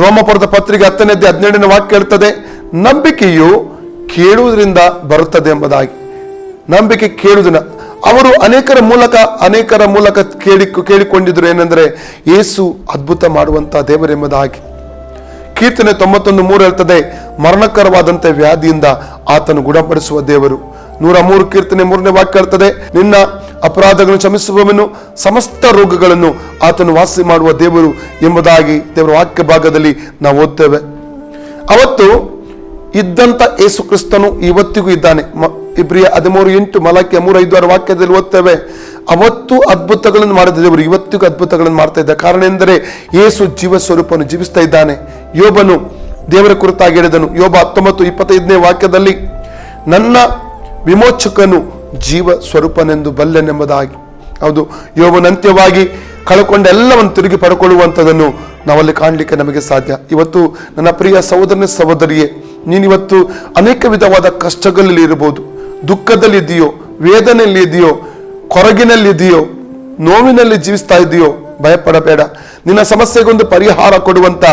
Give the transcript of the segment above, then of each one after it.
ರೋಮಪುರದ ಪತ್ರಿಕೆ ಹತ್ತನೇದ್ದೆ ಹದಿನೇಳನೇ ವಾಕ್ಯ ಹೇಳ್ತದೆ, ನಂಬಿಕೆಯು ಕೇಳುವುದರಿಂದ ಬರುತ್ತದೆ ಎಂಬುದಾಗಿ. ನಂಬಿಕೆ ಕೇಳುವುದನ್ನ. ಅವರು ಅನೇಕರ ಮೂಲಕ ಅನೇಕರ ಮೂಲಕ ಕೇಳಿ ಕೇಳಿಕೊಂಡಿದ್ರು ಏನೆಂದರೆ ಏಸು ಅದ್ಭುತ ಮಾಡುವಂತಹ ದೇವರೆಂಬುದಾಗಿ ಕೀರ್ತನೆ ತೊಂಬತ್ತೊಂದು ಮೂರು ಹೇಳ್ತದೆ, ಮರಣಕರವಾದಂತೆ ವ್ಯಾಧಿಯಿಂದ ಆತನು ಗುಣಪಡಿಸುವ ದೇವರು. ನೂರ ಮೂರು ಕೀರ್ತನೆ ಮೂರನೇ ವಾಕ್ಯ ಹೇಳ್ತದೆ, ನಿನ್ನ ಅಪರಾಧಗಳನ್ನು ಕ್ಷಮಿಸುವವನು, ಸಮಸ್ತ ರೋಗಗಳನ್ನು ಆತನು ವಾಸಿ ಮಾಡುವ ದೇವರು ಎಂಬುದಾಗಿ ದೇವರ ವಾಕ್ಯ ಭಾಗದಲ್ಲಿ ನಾವು ಓದ್ತೇವೆ. ಅವತ್ತು ಇದ್ದಂತ ಯೇಸು ಕ್ರಿಸ್ತನು ಇವತ್ತಿಗೂ ಇದ್ದಾನೆ. ಇಬ್ರಿಯ ಹದಿಮೂರು ಎಂಟು ಮಲಕ್ಕೆ ಮೂರು ಐದು ಆರು ವಾಕ್ಯದಲ್ಲಿ ಓದ್ತೇವೆ. ಅವತ್ತು ಅದ್ಭುತಗಳನ್ನು ಮಾಡಿದ ದೇವರು ಇವತ್ತಿಗೂ ಅದ್ಭುತಗಳನ್ನು ಮಾಡ್ತಾ ಇದ್ದ ಕಾರಣ ಎಂದರೆ ಯೇಸು ಜೀವ ಸ್ವರೂಪವನ್ನು ಜೀವಿಸ್ತಾ ಇದ್ದಾನೆ. ಯೋಬನು ದೇವರ ಕುರಿತಾಗಿ ಹೇಳಿದನು. ಯೋಬ ಹತ್ತೊಂಬತ್ತು ಇಪ್ಪತ್ತೈದನೇ ವಾಕ್ಯದಲ್ಲಿ, ನನ್ನ ವಿಮೋಚಕನು ಜೀವ ಸ್ವರೂಪನೆಂದು ಬಲ್ಲೆನೆಂಬುದಾಗಿ. ಹೌದು ಯೋವನಂತ್ಯವಾಗಿ ಕಳ್ಕೊಂಡ ಎಲ್ಲವನ್ನು ತಿರುಗಿ ಪಡ್ಕೊಳ್ಳುವಂಥದ್ದನ್ನು ನಾವಲ್ಲಿ ಕಾಣಲಿಕ್ಕೆ ನಮಗೆ ಸಾಧ್ಯ. ಇವತ್ತು ನನ್ನ ಪ್ರಿಯ ಸಹೋದರನ ಸಹೋದರಿಯೇ, ನೀನಿವತ್ತು ಅನೇಕ ವಿಧವಾದ ಕಷ್ಟಗಳಲ್ಲಿ ಇರಬಹುದು. ದುಃಖದಲ್ಲಿ ಇದೆಯೋ, ವೇದನೆಯಲ್ಲಿ ಇದೆಯೋ, ಕೊರಗಿನಲ್ಲಿ ಇದೆಯೋ, ನೋವಿನಲ್ಲಿ ಜೀವಿಸ್ತಾ ಇದೆಯೋ, ಭಯಪಡಬೇಡ. ನಿನ್ನ ಸಮಸ್ಯೆಗೊಂದು ಪರಿಹಾರ ಕೊಡುವಂತ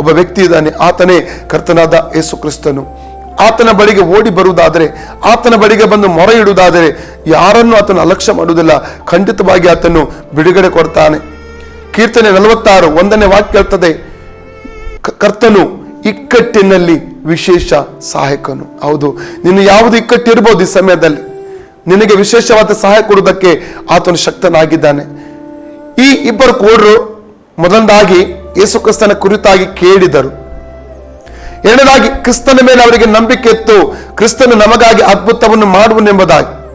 ಒಬ್ಬ ವ್ಯಕ್ತಿ ಇದ್ದಾನೆ. ಆತನೇ ಕರ್ತನಾದ ಯೇಸು ಕ್ರಿಸ್ತನು. ಆತನ ಬಳಿಗೆ ಓಡಿ ಬರುವುದಾದರೆ, ಆತನ ಬಳಿಗೆ ಬಂದು ಮೊರೆ ಇಡುವುದಾದರೆ ಯಾರನ್ನು ಆತನು ಅಲಕ್ಷ್ಯ ಮಾಡುವುದಿಲ್ಲ. ಖಂಡಿತವಾಗಿ ಆತನು ಬಿಡುಗಡೆ ಕೊಡ್ತಾನೆ. ಕೀರ್ತನೆ ನಲವತ್ತಾರು ಒಂದನೇ ವಾಕ್ಯ ಹೇಳ್ತದೆ ಕರ್ತನು ಇಕ್ಕಟ್ಟಿನಲ್ಲಿ ವಿಶೇಷ ಸಹಾಯಕನು. ಹೌದು ನೀನು ಯಾವುದು ಇಕ್ಕಟ್ಟಿರ್ಬೋದು ಈ ಸಮಯದಲ್ಲಿ. ನಿನಗೆ ವಿಶೇಷವಾದ ಸಹಾಯ ಕೊಡುವುದಕ್ಕೆ ಆತನು ಶಕ್ತನಾಗಿದ್ದಾನೆ. ಈ ಇಬ್ಬರು ಕೋಡರು ಮೊದಲಾಗಿ ಯೇಸುಕ್ರಿಸ್ತನ ಕುರಿತಾಗಿ ಕೇಳಿದರು. ಎರಡನೇದಾಗಿ, ಕ್ರಿಸ್ತನ ಮೇಲೆ ಅವರಿಗೆ ನಂಬಿಕೆ ಇತ್ತು. ಕ್ರಿಸ್ತನು ನಮಗಾಗಿ ಅದ್ಭುತವನ್ನು ಮಾಡುವನೆಂಬುದಾಗಿ.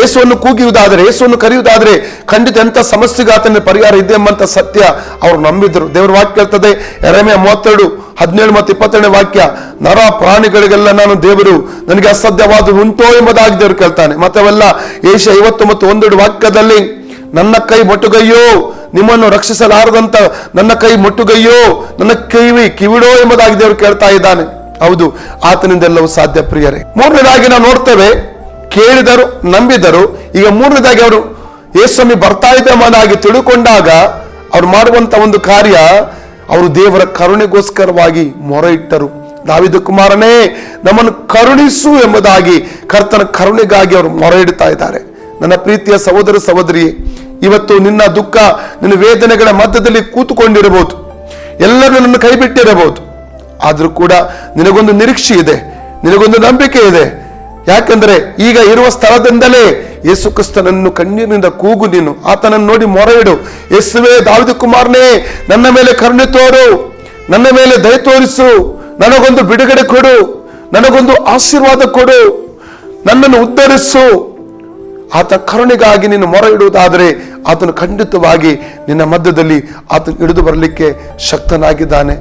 ಯೇಸುವನ್ನು ಕೂಗಿಯುವುದಾದರೆ, ಯೇಸುವನ್ನು ಕರೆಯುವುದಾದರೆ, ಖಂಡಿತ ಎಂಥ ಸಮಸ್ಯೆಗೆ ಆತನ ಪರಿಹಾರ ಇದೆ ಎಂಬಂತ ಸತ್ಯ ಅವರು ನಂಬಿದ್ರು ದೇವರ ವಾಕ್ಯ ಹೇಳ್ತದೆ ಎರಡನೇ ಮೂವತ್ತೆರಡು, ಹದಿನೇಳು ಮತ್ತು ಇಪ್ಪತ್ತೆರಡನೇ ವಾಕ್ಯ, ನರ ಪ್ರಾಣಿಗಳಿಗೆಲ್ಲ ನಾನು ದೇವರು, ನನಗೆ ಅಸಾಧ್ಯವಾದ ಉಂಟೋ ಎಂಬುದಾಗಿ ದೇವರು ಕೇಳ್ತಾನೆ. ಮತ್ತವೆಲ್ಲ ಏಷ್ಯಾ ಏಷ ಐವತ್ತು ಮತ್ತು ಒಂದೆರಡು ವಾಕ್ಯದಲ್ಲಿ, ನನ್ನ ಕೈ ಮೊಟ್ಟುಗೈಯೋ ನಿಮ್ಮನ್ನು ರಕ್ಷಿಸಲಾರದಂತ ನನ್ನ ಕೈ ಮುಟ್ಟುಗೈಯೋ, ನನ್ನ ಕಿವಿ ಕಿವಿಡೋ ಎಂಬುದಾಗಿ ದೇವರು ಕೇಳ್ತಾ ಇದ್ದಾನೆ. ಹೌದು ಆತನಿಂದೆಲ್ಲವೂ ಸಾಧ್ಯ ಪ್ರಿಯರೇ. ಮೂರನೇದಾಗಿ ನಾವು ನೋಡ್ತೇವೆ, ಕೇಳಿದರು, ನಂಬಿದರು. ಈಗ ಮೂರನೇದಾಗಿ ಅವರು ಯೇಸ್ವಾಮಿ ಬರ್ತಾ ಇದೆ ಎಂಬುದಾಗಿ ತಿಳ್ಕೊಂಡಾಗ ಅವ್ರು ಮಾಡುವಂತ ಒಂದು ಕಾರ್ಯ, ಅವರು ದೇವರ ಕರುಣೆಗೋಸ್ಕರವಾಗಿ ಮೊರೆ ಇಟ್ಟರು ದಾವಿದ ಕುಮಾರನೇ ನಮ್ಮನ್ನು ಕರುಣಿಸು ಎಂಬುದಾಗಿ ಕರ್ತನ ಕರುಣೆಗಾಗಿ ಅವರು ಮೊರೆ ಇಡ್ತಾ ಇದ್ದಾರೆ. ನನ್ನ ಪ್ರೀತಿಯ ಸಹೋದರ ಸಹೋದರಿ ಇವತ್ತು ನಿನ್ನ ದುಃಖ, ನಿನ್ನ ವೇದನೆಗಳ ಮಧ್ಯದಲ್ಲಿ ಕೂತುಕೊಂಡಿರಬಹುದು. ಎಲ್ಲರೂ ನನ್ನ ಕೈ ಬಿಟ್ಟಿರಬಹುದು ಆದರೂ ಕೂಡ ನಿನಗೊಂದು ನಿರೀಕ್ಷೆ ಇದೆ, ನಿನಗೊಂದು ನಂಬಿಕೆ ಇದೆ. ಯಾಕೆಂದರೆ ಈಗ ಇರುವ ಸ್ಥಳದಿಂದಲೇ ಯೇಸು ಕ್ರಿಸ್ತನನ್ನು ಕಣ್ಣೀರಿನಿಂದ ಕೂಗು ನೀನು. ಆತನನ್ನು ನೋಡಿ ಮೊರೆ ಇಡು ಯೇಸುವೇ, ದಾವಿದ ಕುಮಾರನೇ, ನನ್ನ ಮೇಲೆ ಕರುಣೆ ತೋರು. ನನ್ನ ಮೇಲೆ ದಯ ತೋರಿಸು. ನನಗೊಂದು ಬಿಡುಗಡೆ ಕೊಡು. ನನಗೊಂದು ಆಶೀರ್ವಾದ ಕೊಡು. ನನ್ನನ್ನು ಉದ್ಧರಿಸು. ಆತ ಕರುಣೆಗಾಗಿ ನಿನ್ನ ಮೊರೆ ಇಡುವುದಾದರೆ ಆತನು ಖಂಡಿತವಾಗಿ ನಿನ್ನ ಮಧ್ಯದಲ್ಲಿ ಆತನು ಹಿಡಿದು ಬರಲಿಕ್ಕೆ ಶಕ್ತನಾಗಿದ್ದಾನೆ.